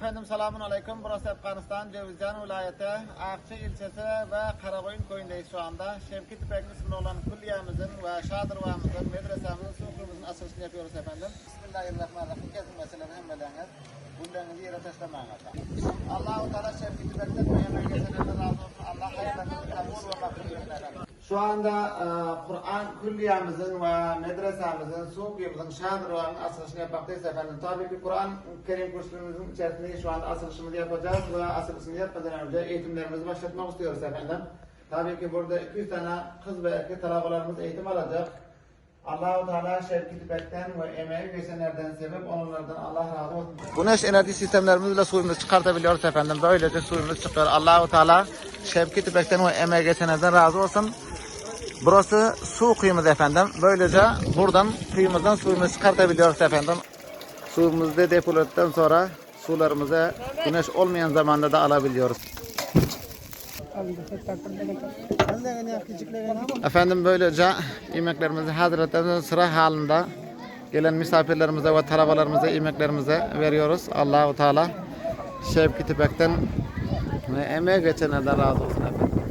Efendim selamun aleyküm. Burası Afganistan Cevizcan vilayeti Akçı ilçesi ve Karakoyun köyündeyiz şu anda. Şevki Tüpekli isminde olan külliyemizin ve şadırvamızın, medresemizin, suukumuzun açılışını yapıyoruz efendim. Bismillahirrahmanirrahim. Gezin meseleleri hem beleniz. Bunlarınızı yere taşlamayın. Allah-u Teala Şevki Tüpekli mühemmel geçenlerden razı olsun. Allah hayırlarını kabul ve makbul etsin efendim. Şu anda e, Kur'an külliyemizin ve medresemizin, suukiyemizin şadırvanın açılışını yapmaktayız efendim. Tabii ki Kur'an Kerim kursumuzun içerisinde şu anda açılışımızı yapacağız ve açılışını yapmadan önce eğitimlerimizi başlatmak istiyoruz efendim. Tabii ki burada 200 tane kız ve erkek talabalarımız eğitim alacak. Allahu Teala şevki tüpekten ve emeği geçenlerden sebep onlardan Allah razı olsun. Güneş enerji sistemlerimizle suyumuzu çıkartabiliyoruz efendim. Böylece suyumuz çıkıyor. Allahu Teala şevki tüpekten ve emeği geçenlerden razı olsun. Burası su kuyumuz efendim. Böylece buradan kuyumuzdan suyumuzu çıkartabiliyoruz efendim. Suyumuzu depoladıktan sonra sularımızı güneş olmayan zamanda da alabiliyoruz. Efendim böylece yemeklerimizi hazırladıktan sıra halinde gelen misafirlerimize ve talabalarımıza yemeklerimizi veriyoruz. Allahu Teala Şevki Tüpek'ten ve emeğe geçenlerden razı olsun efendim.